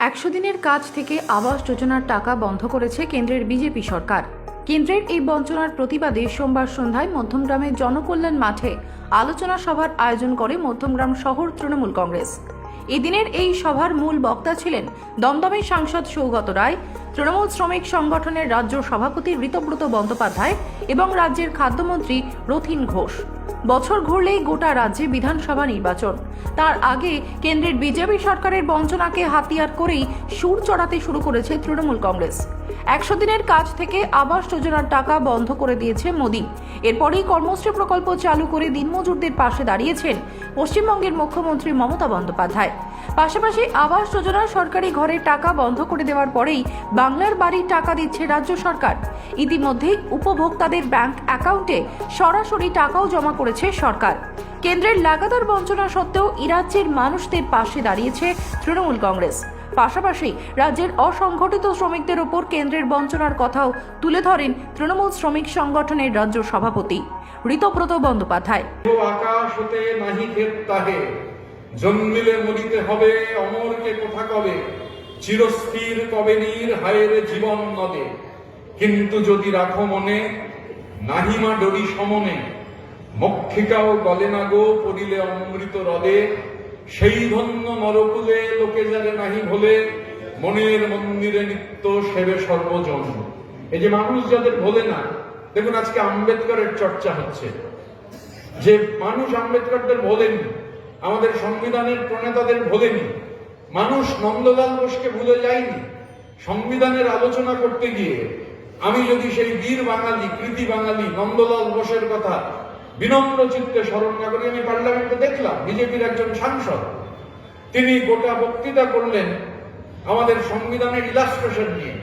একশো দিনের কাজ থেকে আবাস যোজনার টাকা বন্ধ করেছে কেন্দ্রের বিজেপি সরকার। কেন্দ্রের এই বঞ্চনার প্রতিবাদে সোমবার সন্ধ্যায় মধ্যমগ্রামের জনকল্যাণ মাঠে আলোচনা সভার আয়োজন করে মধ্যমগ্রাম শহর তৃণমূল কংগ্রেস। এদিনের এই সভার মূল বক্তা ছিলেন দমদমের সাংসদ সৌগত রায় তৃণমূল শ্রমিক সংগঠনের রাজ্য সভাপতি ঋতব্রত বন্দ্যোপাধ্যায় এবং রাজ্যের খাদ্যমন্ত্রী রথিন ঘোষ। বছর ঘুরলেই গোটা রাজ্যে বিধানসভা নির্বাচন। তার আগে কেন্দ্রের বিজেপি সরকারের বঞ্চনাকে হাতিয়ার করেই সুর চড়াতে শুরু করেছে তৃণমূল কংগ্রেস। একশো দিনের কাজ থেকে আবাস যোজনার টাকা বন্ধ করে দিয়েছে মোদী। এরপরেই কর্মশ্রী প্রকল্প চালু করে দিনমজুরদের পাশে দাঁড়িয়েছেন পশ্চিমবঙ্গের মুখ্যমন্ত্রী মমতা বন্দ্যোপাধ্যায়। পাশাপাশি আবাস যোজনার সরকারি ঘরের টাকা বন্ধ করে দেওয়ার পরেই বাংলার বাড়ির টাকা দিচ্ছে রাজ্য সরকার। ইতিমধ্যেই উপভোক্তাদের ব্যাংক অ্যাকাউন্টে সরাসরি টাকাও জমা করেছে সরকার। কেন্দ্রের লাগাতার বঞ্চনা সত্ত্বেও ইরাজ্যের মানুষদের পাশে দাঁড়িয়েছে তৃণমূল কংগ্রেস। পাশাপাশি রাজ্যের অসংগঠিত শ্রমিকদের ওপর কেন্দ্রের বঞ্চনার কথাও তুলে ধরেন তৃণমূল শ্রমিক সংগঠনের রাজ্য সভাপতি। ঋতব্রত বন্দ্যোপাধ্যায়। জন্মিলে মরিতে হবে, অমরকে কোথা কবে? চিরস্থির কবে নীর হায়ের জীবন নদে। কিন্তু যদি রাখো মনে নাহিমা ডরি সমনে। মক্ষিকাও গলে না গো পড়িলে অমৃত হ্রদে সেই ধন্য নরকুলে লোকে যারে নাহি ভোলে। মনের মন্দিরে নিত্য সেবে সর্বজন। এই যে মানুষ যাদের ভোলে না, দেখুন আজকে আম্বেদকরের চর্চা হচ্ছে। যে মানুষ আম্বেদকরদের ভোলেনি আমাদের সংবিধানের প্রণেতাদের ভোলেনি মানুষ নন্দলাল বোসকে ভুলে যায়নি। সংবিধানের আলোচনা করতে গিয়ে আমি যদি সেই বীর বাঙালি, কৃতি বাঙালি নন্দলাল বোসের কথা বিনম্র চিত্তে স্মরণ না করি, আমি পার্লামেন্টে দেখলাম, বিজেপির একজন সাংসদ। তিনি গোটা বক্তৃতা করলেন আমাদের সংবিধানের ইলাস্ট্রেশন নিয়ে।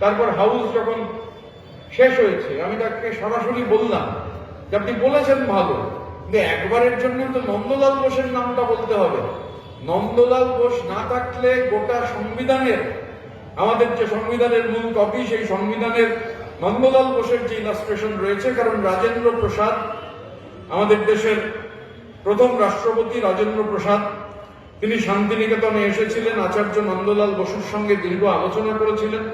তারপর হাউস যখন শেষ হয়েছে, আমি তাকে সরাসরি বললাম যে আপনি বলেছেন ভালো। কিন্তু একবারের জন্য তো নন্দলাল বোসের নামটা বলতে হবে। নন্দলাল বোস না থাকলে গোটা সংবিধানের, আমাদের যে সংবিধানের মূল কপি, সেই সংবিধানের নন্দলাল বোসের যে ইলাস্ট্রেশন রয়েছে, কারণ রাজেন্দ্র প্রসাদ, আমাদের দেশের প্রথম রাষ্ট্রপতি রাজেন্দ্র প্রসাদ, তিনি শান্তিনিকেতনে এসেছিলেন, আচার্য নন্দলাল বসুর সঙ্গে দীর্ঘ আলোচনা করেছিলেন,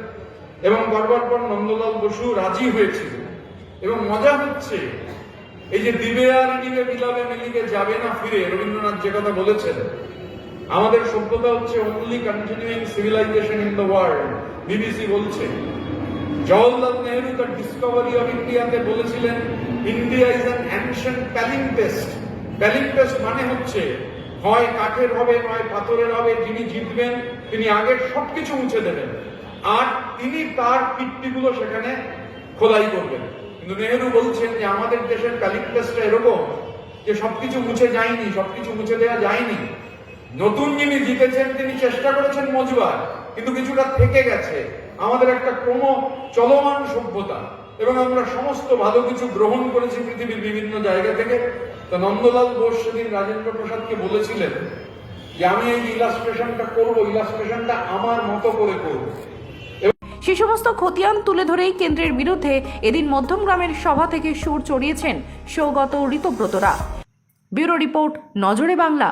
এবং বারবার পর নন্দলাল বসু রাজি হয়েছিলেন। এবং মজা হচ্ছে এই যে দিবে আর নিবে বিলাবে মিলিকে যাবে না ফিরে, রবীন্দ্রনাথ যে কথা বলেছেন, আমাদের সভ্যতা হচ্ছে only continuing civilisation in the world BBC বলছে। জওয়াহরলাল নেহরু তার ডিসকভারি অফ ইন্ডিয়াতে বলেছিলেন India is an ancient palimpsest palimpsest মানে হচ্ছে, হয় কাঠের হবে, নয় পাথরের হবে, যিনি জিতবেন, তিনি আগের সবকিছু মুছে দেবেন। আর তিনি তার কীর্তিগুলো সেখানে খোদাই করবেন। কিন্তু নেহরু বলছেন যে আমাদের দেশের প্যালিংপেস্টটা এরকম যে সবকিছু মুছে যায়নি, সবকিছু মুছে দেওয়া যায়নি। নতুন যিনি জিতেছেন, তিনি চেষ্টা করেছেন মজবার, কিন্তু কিছুটা থেকে গেছে। আমাদের একটা ক্রম চলমান সভ্যতা, এবং আমরা সমস্ত ভালো কিছু গ্রহণ করেছি পৃথিবীর বিভিন্ন জায়গা থেকে। তো নন্দলাল বোস সেদিন রাজেন্দ্র প্রসাদকে বলেছিলেন যে, আমি এই ইলাস্ট্রেশনটা করব ইলাস্ট্রেশনটা আমার মতো করে করব। সে সমস্ত খতিয়ান তুলে ধরেই কেন্দ্রের বিরুদ্ধে এদিন মধ্যমগ্রামের সভা থেকে সুর চড়িয়েছেন সৌগত ঋতব্রতরা। ব্যুরো রিপোর্ট, নজরে বাংলা।